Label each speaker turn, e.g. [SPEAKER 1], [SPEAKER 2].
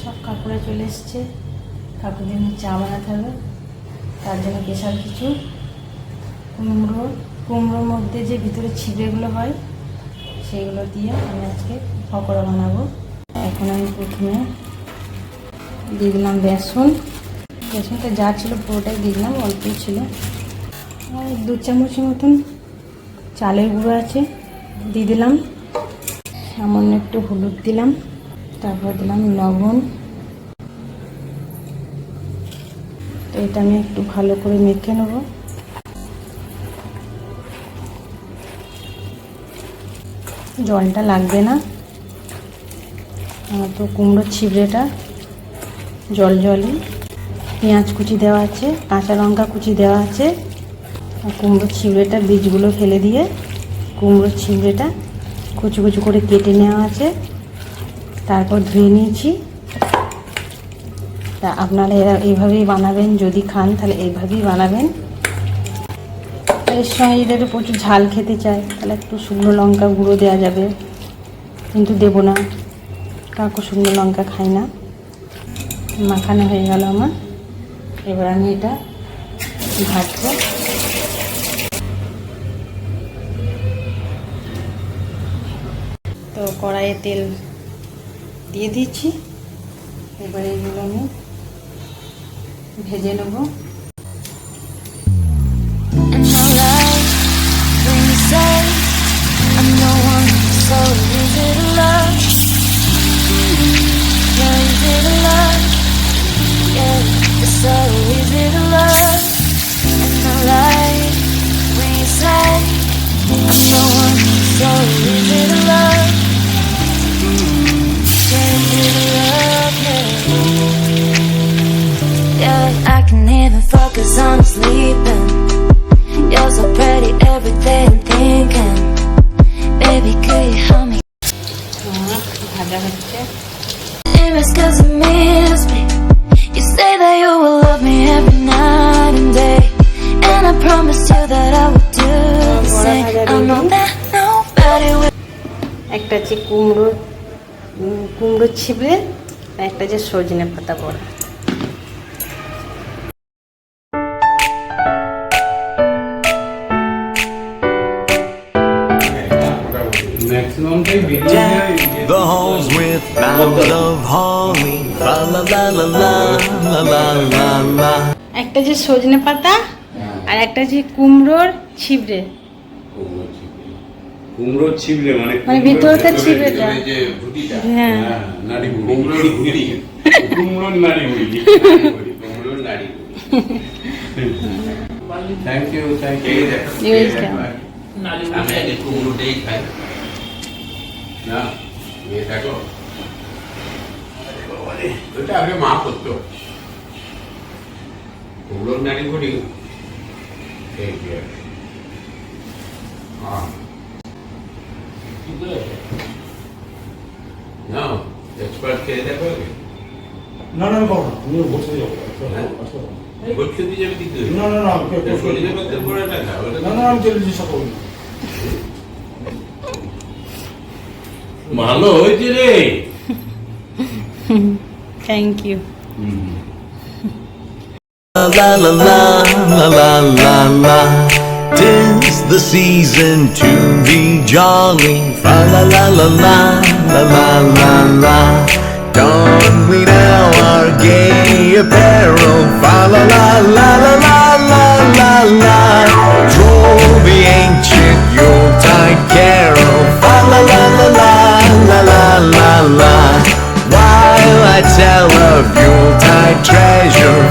[SPEAKER 1] সব কাকুরা চলে এসছে। কাকুদের জন্য চা বানাতে হবে। তার জন্য স্পেশাল কিছু কুমড়ো। কুমড়োর মধ্যে যে ভিতরে ছিবড়েগুলো হয় সেইগুলো দিয়ে আমি আজকে পকোড়া বানাবো। এখন আমি প্রথমে দিয়ে দিলাম বেসন। বেসনটা যা ছিল পুরোটাই দিয়ে দিলাম, অল্পই ছিল। আর দু চামচের মতন চালের গুঁড়ো আছে, দিয়ে দিলাম। সামান্য একটু হলুদ দিলাম। তারপর দিলাম লবণ। তো এটা আমি একটু ভালো করে মেখে নেব। জলটা লাগবে না। তো কুমড়োর ছিবড়েটা জল জলই। পেঁয়াজ কুচি দেওয়া আছে, কাঁচা লঙ্কা কুচি দেওয়া আছে, আর কুমড়োর ছিবড়েটা বীজগুলো ফেলে দিয়ে কুমড়োর ছিবড়েটা কুচু কুচু করে কেটে নেওয়া আছে। তারপর ধুয়ে নিয়েছি। তা আপনারা এরা- এইভাবেই বানাবেন, যদি খান তাহলে এইভাবেই বানাবেন। এর সঙ্গে যদি প্রচুর ঝাল খেতে চায়, তাহলে একটু শুকনো লঙ্কা গুঁড়ো দেওয়া যাবে। কিন্তু দেবো না কাকু শুকনো লঙ্কা খাই না। মাখানো হয়ে গেল আমার। এবার আমি এটা ভাজবো। তো কড়াইয়ে তেল দিয়ে দিচ্ছি। এবারে এগুলো আমি ভেজে নেব।
[SPEAKER 2] Focus on sleeping. You're so pretty every day I'm thinking Baby, could you help me?
[SPEAKER 1] আমার
[SPEAKER 2] It was cause you miss me You say that you will love me every night and day And I promised you that I would do the same I know that nobody will
[SPEAKER 1] একটা হচ্ছে কুমড়ো কুমড়ো ছিবড়ে একটা যে সজনে পাতা বড়া
[SPEAKER 3] Deck the halls with boughs of holly. Fa la la la la la la la la.
[SPEAKER 1] একটা যে সজনে পাতা আর একটা যে কুমড়োর ছিবড়ে।
[SPEAKER 4] কুমড়ো ছিবড়ে মানে
[SPEAKER 1] মানে ভিতরকার
[SPEAKER 4] ভেতরে
[SPEAKER 1] ছিবড়েটা।
[SPEAKER 4] যে- যে ভুটিটা।
[SPEAKER 1] হ্যাঁ।
[SPEAKER 4] হ্যাঁ নাড়ি কুমড়োর ভুড়ি কুমড়োর নাড়ি বুড়ি কুমড়োর নাড়ি থ্যাংক ইউ থ্যাংক ইউ. আমি আগে কুমড়োটাই খাই। না দেখো। আগে মা করতো। ওগুলো নারী করি। না এক্সপার্ট খেয়ে দেখো
[SPEAKER 5] না না আমি পাবো তুমি বসে যাব
[SPEAKER 4] বসে দিয়ে যাবে। কিন্তু
[SPEAKER 5] না না না আমি চল্লিশ
[SPEAKER 4] ভালো হয়েছে রে
[SPEAKER 1] thank you
[SPEAKER 3] La la la la la la la la. Tis the season to be jolly. Fa la la la la la la la tell of Yuletide treasure,